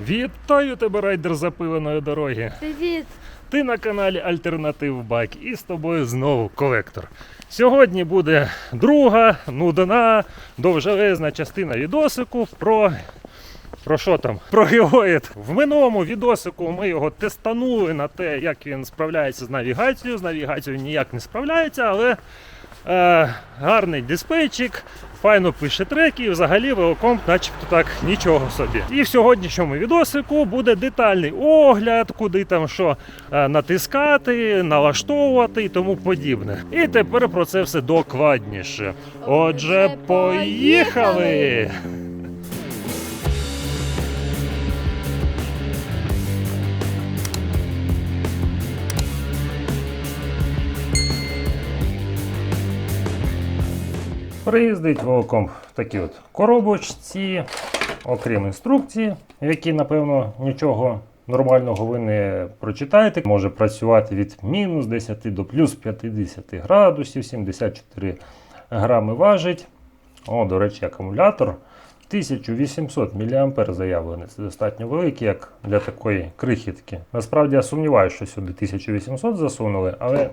Вітаю тебе, райдер запиленої дороги. Привіт! Ти на каналі Альтернатив Байк і з тобою знову колектор. Сьогодні буде друга, нудна, довжелезна частина відосику про. Про що там? Про геоїд. В минулому відосику ми його тестанули на те, як він справляється з навігацією. З навігацією ніяк не справляється, але гарний диспейчик, файно пише треки, і взагалі велокомп, начебто так нічого собі. І в сьогоднішньому відосику буде детальний огляд, куди там що е, натискати, налаштовувати і тому подібне. І тепер про це все докладніше. Отже, поїхали! Приїздить велокомп в такій от коробочці, окрім інструкції, які, напевно, нічого нормального ви не прочитаєте. Може працювати від мінус 10 до плюс 50 градусів, 74 грами важить. О, до речі, акумулятор 1800 мА заявлений. Це достатньо великий, як для такої крихітки. Насправді я сумніваюся, що сюди 1800 засунули, але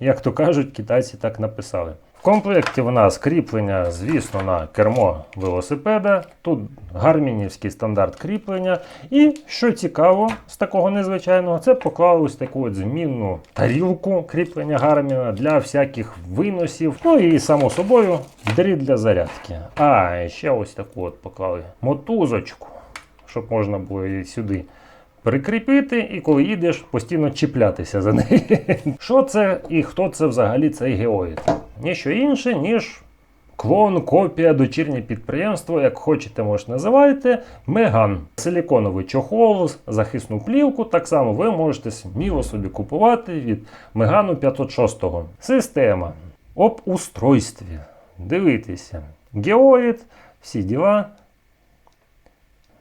як то кажуть, китайці так написали. В комплекті в нас кріплення, звісно, на кермо велосипеда. Тут гармінівський стандарт кріплення. І що цікаво з такого незвичайного, це поклали ось таку от змінну тарілку кріплення гарміна для всяких виносів. Ну і само собою дріт для зарядки. А, ще ось таку от поклали мотузочку, щоб можна було її сюди прикріпити, і коли їдеш, постійно чіплятися за неї. Що це і хто це взагалі цей геоїд? Ніщо інше, ніж клон, копія, дочірнє підприємство, як хочете, можете називайте, Меган. Силіконовий чохол, захисну плівку. Так само ви можете сміло собі купувати від Мегану 506. Система. Об устройстві. Дивитися. Геоїд, всі діла.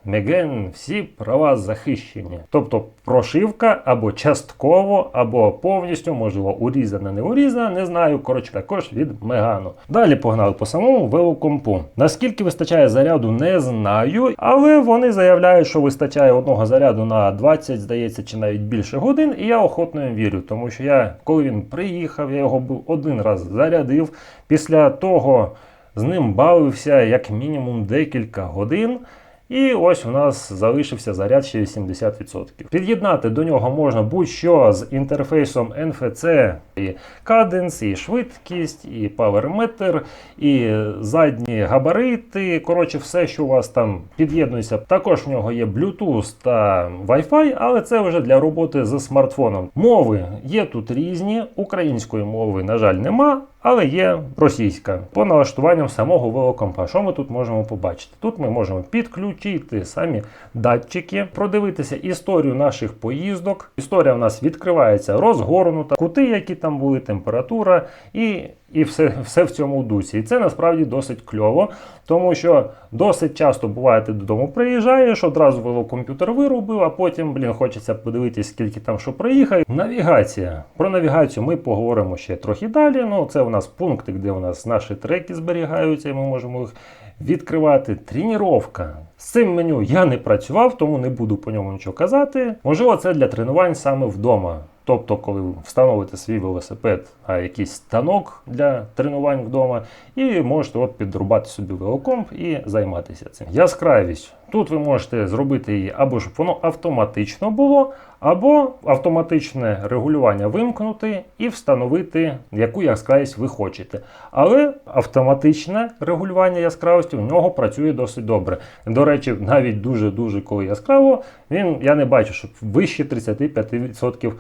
Меген всі права захищені. Тобто прошивка або частково, або повністю, можливо, урізана, не урізана, не знаю. Коротше, також від Мегану. Далі погнали по самому велокомпу. Наскільки вистачає заряду, не знаю, але вони заявляють, що вистачає одного заряду на 20, здається, чи навіть більше годин, і я охотно їм вірю, тому що я, коли він приїхав, я його був один раз зарядив. Після того з ним бавився як мінімум декілька годин. І ось у нас залишився заряд ще 80%. Під'єднати до нього можна будь-що з інтерфейсом NFC, і каденс, і швидкість, і паверметр, і задні габарити. Коротше, все, що у вас там під'єднується. Також в нього є Bluetooth та Wi-Fi, але це вже для роботи з смартфоном. Мови є тут різні. Української мови, на жаль, нема. Але є російська по налаштуванням самого велокомпа. Що ми тут можемо побачити? Тут ми можемо підключити самі датчики, продивитися історію наших поїздок. Історія у нас відкривається розгорнута, кути, які там були, температура і. І все все в цьому дусі. І це насправді досить кльово, тому що досить часто буває, ти додому приїжджаєш, одразу велокомп'ютер вирубив, а потім, блін, хочеться подивитись, скільки там що проїхає. Навігація. Про навігацію ми поговоримо ще трохи далі. Ну, це у нас пункти, де у нас наші треки зберігаються, і ми можемо їх відкривати. Тренування. З цим меню я не працював, тому не буду по ньому нічого казати. Можливо, це для тренувань саме вдома. Тобто, коли встановите свій велосипед, а якийсь станок для тренувань вдома, і можете от підрубати собі велокомп і займатися цим. Яскравість. Тут ви можете зробити її або щоб воно автоматично було, або автоматичне регулювання вимкнути і встановити, яку яскравість ви хочете. Але автоматичне регулювання яскравості у нього працює досить добре. До речі, навіть дуже-дуже коли яскраво, він я не бачу, щоб вище 35%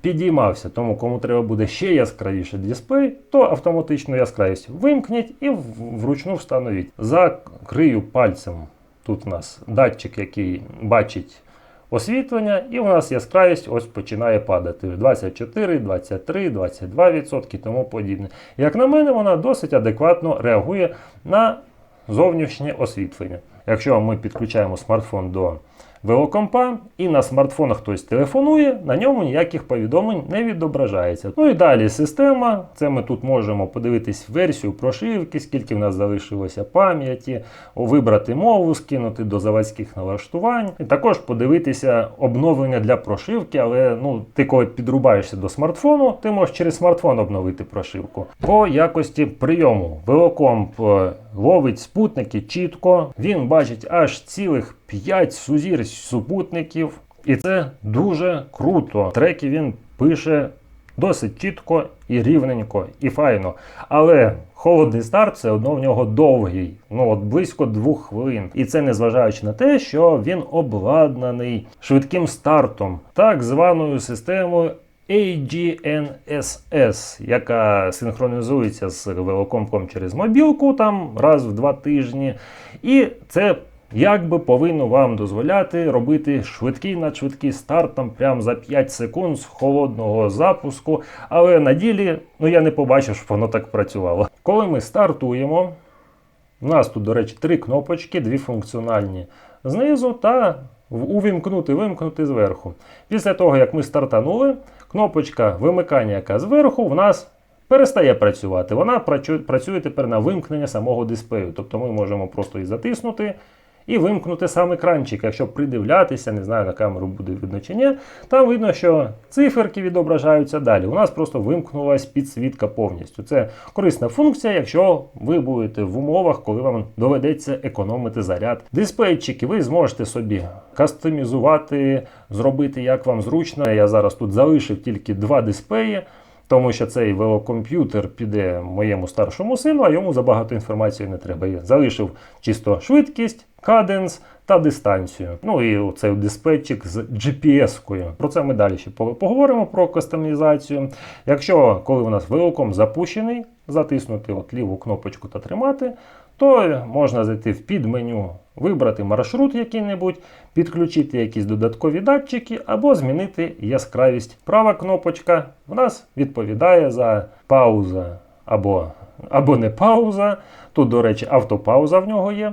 підіймався. Тому кому треба буде ще яскравіше дисплей, то автоматичну яскравість вимкніть і вручну встановіть. Закрию пальцем. Тут у нас датчик, який бачить освітлення, і у нас яскравість ось починає падати. 24, 23, 22% і тому подібне. Як на мене, вона досить адекватно реагує на зовнішнє освітлення. якщо ми підключаємо смартфон до велокомпа і на смартфонах хтось телефонує, на ньому ніяких повідомлень не відображається. Ну і далі система. Це ми тут можемо подивитись версію прошивки, скільки в нас залишилося пам'яті, вибрати мову, скинути до заводських налаштувань. І також подивитися обновлення для прошивки, але ну, ти коли підрубаєшся до смартфону, ти можеш через смартфон обновити прошивку. По якості прийому велокомп е, ловить спутники чітко, він бачить аж цілих 5 сузір супутників, і це дуже круто. Треки він пише досить чітко і рівненько, і файно. Але холодний старт все одно в нього довгий, ну от близько двох хвилин. І це незважаючи на те, що він обладнаний швидким стартом, так званою системою. AGNSS, яка синхронізується з велокомпом через мобілку там раз в два тижні. І це якби повинно вам дозволяти робити швидкий надшвидкий старт там прямо за 5 секунд з холодного запуску. Але на ділі ну я не побачив, щоб воно так працювало. Коли ми стартуємо, у нас тут, до речі, три кнопочки, дві функціональні знизу та увімкнути, вимкнути зверху. Після того, як ми стартанули, кнопочка вимикання, яка зверху, в нас перестає працювати. Вона працює тепер на вимкнення самого дисплею. Тобто ми можемо просто її затиснути і вимкнути сам екранчик. Якщо придивлятися, не знаю, на камеру буде видно чи ні, там видно, що циферки відображаються далі. У нас просто вимкнулась підсвітка повністю. Це корисна функція, якщо ви будете в умовах, коли вам доведеться економити заряд. Дисплейчики ви зможете собі кастомізувати, зробити як вам зручно. Я зараз тут залишив тільки два дисплеї. Тому що цей велокомп'ютер піде моєму старшому сину, а йому забагато інформації не треба. Я залишив чисто швидкість, каденс та дистанцію. Ну і цей диспетчик з GPS-кою. Про це ми далі ще поговоримо про кастомізацію. Якщо коли у нас велоком запущений, затиснути от ліву кнопочку та тримати, то можна зайти в підменю, вибрати маршрут який-небудь, підключити якісь додаткові датчики або змінити яскравість. Права кнопочка в нас відповідає за пауза або, або не пауза. Тут, до речі, автопауза в нього є.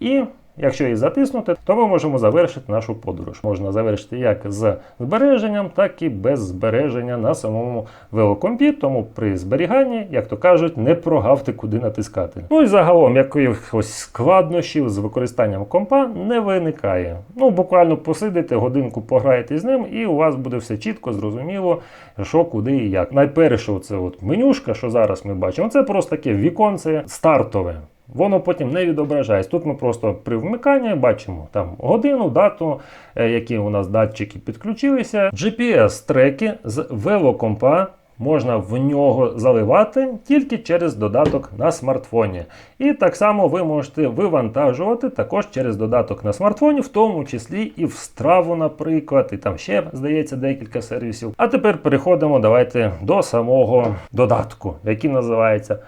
І Якщо її затиснути, то ми можемо завершити нашу подорож. Можна завершити як з збереженням, так і без збереження на самому велокомпі. Тому при зберіганні, як то кажуть, не прогавте, куди натискати. Ну і загалом якихось складнощів з використанням компа не виникає. Ну, буквально посидите, годинку пограєте з ним, і у вас буде все чітко, зрозуміло, що куди і як. Найперше, це от менюшка, що зараз ми бачимо, це просто таке віконце стартове. Воно потім не відображається. Тут ми просто при вмиканні бачимо там годину, дату, е, які у нас датчики підключилися. GPS-треки з велокомпа. Можна в нього заливати тільки через додаток на смартфоні. І так само ви можете вивантажувати також через додаток на смартфоні, в тому числі і в страву, наприклад, і там ще, здається, декілька сервісів. А тепер переходимо давайте до самого додатку, який називається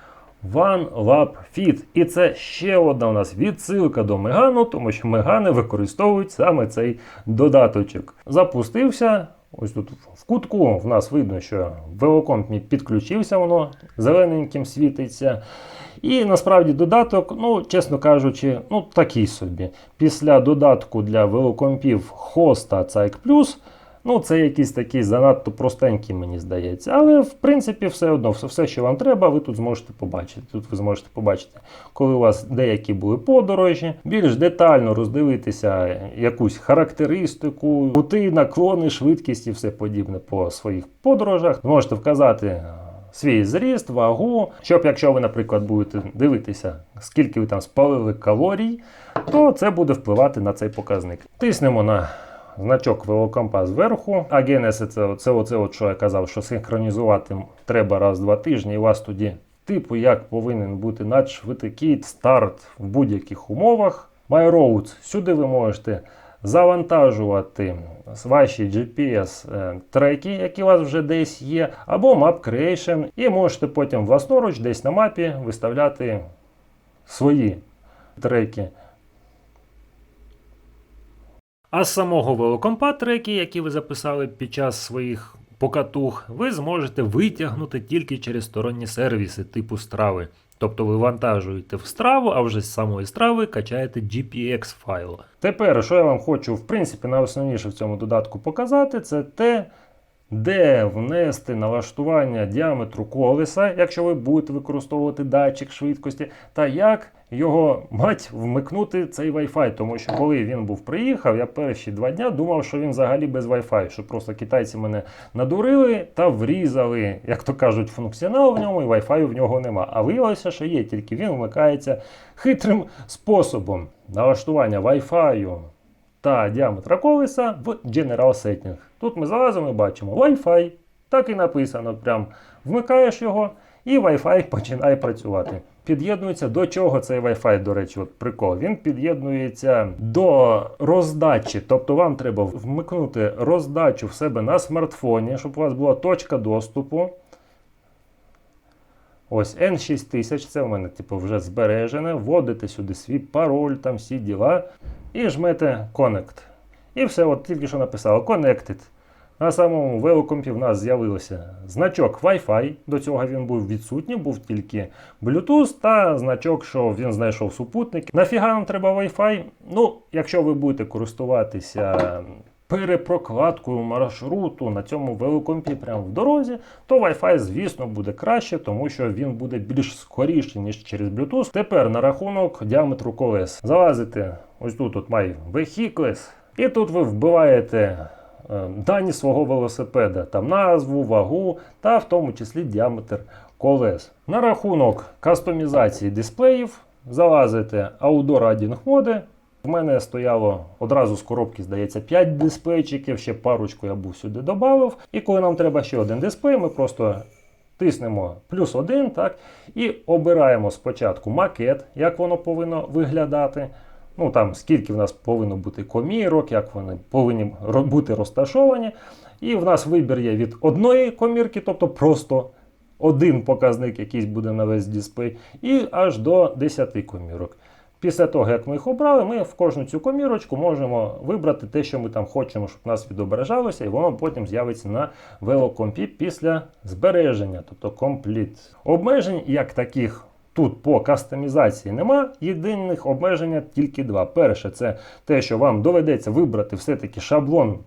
OneLab Fit. І це ще одна у нас відсилка до Мегану, тому що Мегани використовують саме цей додаточок. Запустився. Ось тут в кутку в нас видно, що велокомп підключився, воно зелененьким світиться. І насправді додаток, ну, чесно кажучи, ну такий собі. Після додатку для велокомпів хоста Cyc Ну, це якийсь такий занадто простенький, мені здається. Але, в принципі, все одно, все, що вам треба, ви тут зможете побачити. Тут ви зможете побачити, коли у вас деякі були подорожі, більш детально роздивитися якусь характеристику, кути, наклони, швидкість і все подібне по своїх подорожах. Зможете вказати. Свій зріст, вагу, щоб, якщо ви, наприклад, будете дивитися, скільки ви там спалили калорій, то це буде впливати на цей показник. Тиснемо на значок велокомпа зверху. А Генеси це, це оце, от, що я казав, що синхронізувати треба раз в два тижні, і у вас тоді типу як повинен бути надшвидкий старт в будь-яких умовах. MyRoads. Сюди ви можете завантажувати ваші GPS-треки, е, які у вас вже десь є, або Map Creation, і можете потім власноруч десь на мапі виставляти свої треки. А з самого велокомпа треки, які ви записали під час своїх покатух, ви зможете витягнути тільки через сторонні сервіси типу страви. Тобто ви вантажуєте в страву, а вже з самої страви качаєте GPX файл. Тепер, що я вам хочу, в принципі, найосновніше в цьому додатку показати, це те, де внести налаштування діаметру колеса, якщо ви будете використовувати датчик швидкості, та як його мать вмикнути цей Wi-Fi. Тому що коли він був приїхав, я перші два дня думав, що він взагалі без Wi-Fi, що просто китайці мене надурили та врізали, як то кажуть, функціонал в ньому, і Wi-Fi в нього нема. А виявилося, що є, тільки він вмикається хитрим способом налаштування Wi-Fi та діаметра колеса в General Setting. Тут ми залазимо і бачимо Wi-Fi. Так і написано. Прям вмикаєш його, і Wi-Fi починає працювати. Під'єднується до чого цей Wi-Fi, до речі, от прикол. Він під'єднується до роздачі. Тобто вам треба вмикнути роздачу в себе на смартфоні, щоб у вас була точка доступу. Ось N6000, це в мене типу, вже збережене. Вводите сюди свій пароль, там всі діла. І жмете Connect. І все, от тільки що написало Connected. На самому велокомпі в нас з'явився значок Wi-Fi. До цього він був відсутній, був тільки Bluetooth та значок, що він знайшов супутник. Нафіга нам треба Wi-Fi? Ну, якщо ви будете користуватися перепрокладкою маршруту на цьому велокомпі прямо в дорозі, то Wi-Fi, звісно, буде краще, тому що він буде більш скоріший, ніж через Bluetooth. Тепер на рахунок діаметру колес. Залазите ось тут, от My Vehicles, і тут ви вбиваєте. е, Дані свого велосипеда, там назву, вагу та в тому числі діаметр колес. На рахунок кастомізації дисплеїв залазите Outdoor Adding моди. В мене стояло одразу з коробки, здається, 5 дисплейчиків, ще парочку я був сюди додав. І коли нам треба ще один дисплей, ми просто тиснемо плюс один, так, і обираємо спочатку макет, як воно повинно виглядати. Ну там скільки в нас повинно бути комірок, як вони повинні бути розташовані. І в нас вибір є від одної комірки, тобто просто один показник, якийсь буде на весь дисплей, і аж до 10 комірок. Після того, як ми їх обрали, ми в кожну цю комірочку можемо вибрати те, що ми там хочемо, щоб нас відображалося, і воно потім з'явиться на велокомпі після збереження, тобто Complete. Обмежень як таких. Тут по кастомізації нема. Єдиних обмеження тільки два. Перше, це те, що вам доведеться вибрати все-таки шаблон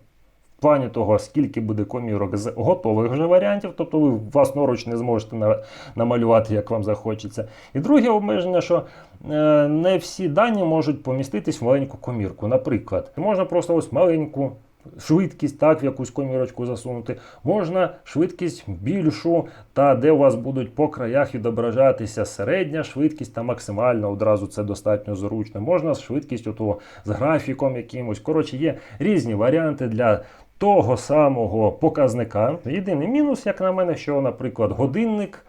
в плані того, скільки буде комірок з готових вже варіантів, тобто ви власноруч не зможете на- намалювати, як вам захочеться. І друге обмеження, що е, не всі дані можуть поміститись в маленьку комірку. Наприклад, можна просто ось маленьку. Швидкість так в якусь комірочку засунути, можна швидкість більшу, та де у вас будуть по краях відображатися середня швидкість та максимальна. Одразу це достатньо зручно. Можна з швидкістю того з графіком якимось. Коротше, є різні варіанти для того самого показника. Єдиний мінус, як на мене, що, наприклад, годинник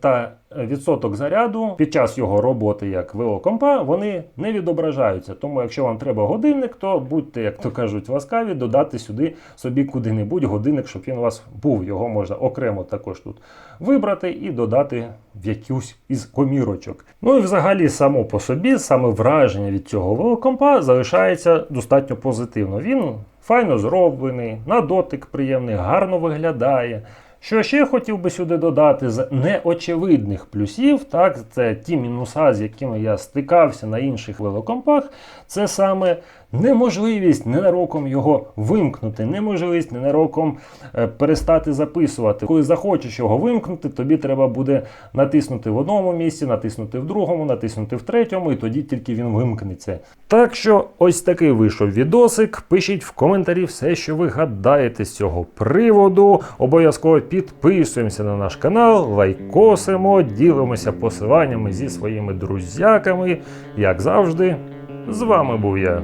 та відсоток заряду під час його роботи як велокомпа вони не відображаються. Тому, якщо вам треба годинник, то будьте, як то кажуть, ласкаві, додати сюди собі куди-небудь годинник, щоб він у вас був. Його можна окремо також тут вибрати і додати в якусь із комірочок. Ну і взагалі, само по собі, саме враження від цього велокомпа залишається достатньо позитивно. Він файно зроблений, на дотик приємний, гарно виглядає. Що ще хотів би сюди додати з неочевидних плюсів, так, це ті мінуса, з якими я стикався на інших велокомпах, це саме неможливість ненароком його вимкнути, неможливість ненароком е, перестати записувати. Коли захочеш його вимкнути, тобі треба буде натиснути в одному місці, натиснути в другому, натиснути в третьому, і тоді тільки він вимкнеться. Так що ось такий вийшов відосик. Пишіть в коментарі все, що ви гадаєте з цього приводу. Обов'язково підписуємося на наш канал, лайкосимо, ділимося посиланнями зі своїми друзяками. Як завжди, з вами був я.